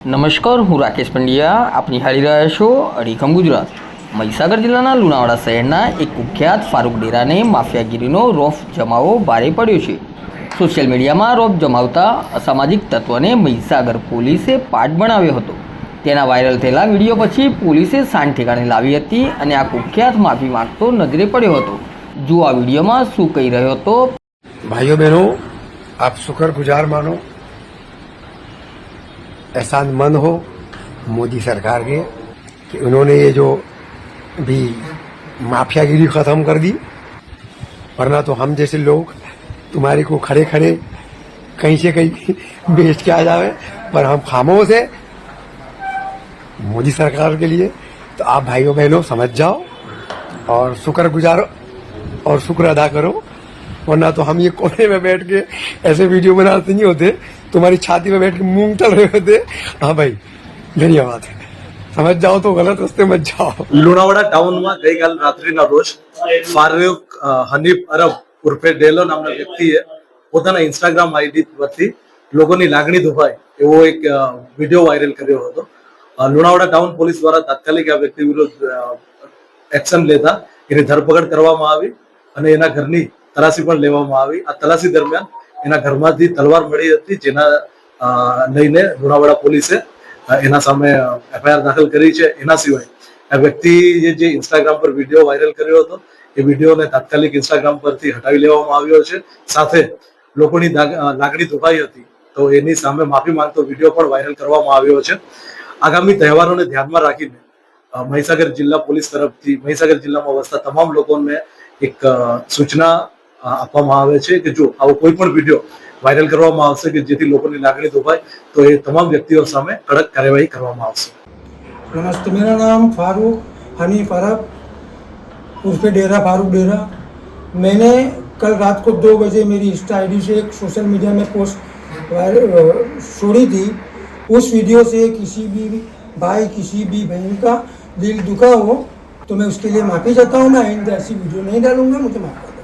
નમસ્કાર, હું રાકેશ પંડ્યા. આપની હાલી રહ્યા છો અડીખમ ગુજરાત. મહીસાગર જિલ્લાના લુણાવાડા શહેરના એક કુખ્યાત ફારૂક ડેરાને માફિયાગીરીનો રોફ જમાવો ભારે પડ્યો છે. સોશિયલ મીડિયામાં રોફ જમાવતા અસામાજિક તત્વને મહીસાગર પોલીસે પાઠ બનાવ્યો હતો. તેના વાયરલ થયેલા વીડિયો પછી પોલીસે સાંઠ ઠેકાણે લાવી હતી અને આ કુખ્યાત માફી માંગતો નજરે પડ્યો હતો. જો આ વિડીયોમાં શું કહી રહ્યો હતો? ભાઈઓ બહેનો, આપ શુકર ગુજાર માનો. एहसान मंद हो, मोदी सरकार के, कि उन्होंने ये जो भी माफियागिरी खत्म कर दी, वरना तो हम जैसे लोग तुम्हारे को खड़े खड़े कहीं से कहीं बेच के आ जावे पर हम खामोश है। मोदी सरकार के लिए तो आप भाइयों बहनों समझ जाओ और शुक्र गुजारो और शुक्र अदा करो, वरना तो हम ये कोने में बैठ के ऐसे वीडियो बनाते नहीं होते। तुम्हारी छाती में बैठ के मूंग तल रहे होते हाँ भाई धन्यवाद समझ जाओ तो गलत रास्ते मत जाओ લુણાવાડા ટાઉનમાં ગઈકાલ રાત્રિના રોજ ફારૂક અ, હનીફ અરબ ઉર્ફે ડેલો નામના વ્યક્તિએ પોતાના ઇન્સ્ટાગ્રામ આઈડી પરથી લોકોની લાગણી દુભાય એવો એક અ, વિડીયો વાયરલ કર્યો હતો અ, લુણાવાડા ટાઉન પોલીસ દ્વારા તાત્કાલિક આ વ્યક્તિ વિરુદ્ધ એક્શન લેતા એની ધરપકડ કરવામાં આવી અને એના ઘરની તલાશી પણ લેવામાં આવી આ તલાશી દરમિયાન એના ઘરમાંથી તલવાર મળી હતી, જેના લઈને લુણાવાડા પોલીસે એના સામે એફઆઈઆર દાખલ કરી છે. એના સિવાય આ વ્યક્તિએ જે ઇન્સ્ટાગ્રામ પર વીડિયો વાયરલ કર્યો હતો, એ વિડીયોને તાત્કાલિક ઇન્સ્ટાગ્રામ પરથી હટાવી લેવામાં આવ્યો છે. સાથે લોકોની લાગણી દુભાઈ હતી, તો એની સામે માફી માંગતો વીડિયો પણ વાયરલ કરવામાં આવ્યો છે. આગામી તહેવારોને ધ્યાનમાં રાખીને મહીસાગર જિલ્લા પોલીસ તરફથી, મહીસાગર જિલ્લામાં વસતા તમામ લોકોને એક સૂચના આપવામાં આવે છે કે જો આવો કોઈ પણ વિડીયો વાયરલ કરવામાં આવશે કે જેથી લોકોની લાગણી દુભાય તો એ તમામ વ્યક્તિઓ સામે કડક કાર્યવાહી કરવામાં આવશે नमस्ते मेरा नाम फारूक हनीफ अरब उर्फ डेरा फारूक डेरा मैंने कल रात को दो बजे मेरी इंस्टा आईडी से एक सोशल मीडिया में पोस्ट वायरल छोड़ी थी उस वीडियो से किसी भी भाई किसी भी बहन का दिल दुखा हो तो मैं उसके लिए माफ़ी चाहता हूँ मैं आइंदा ऐसी वीडियो नहीं डालूंगा मुझे माफ़ कर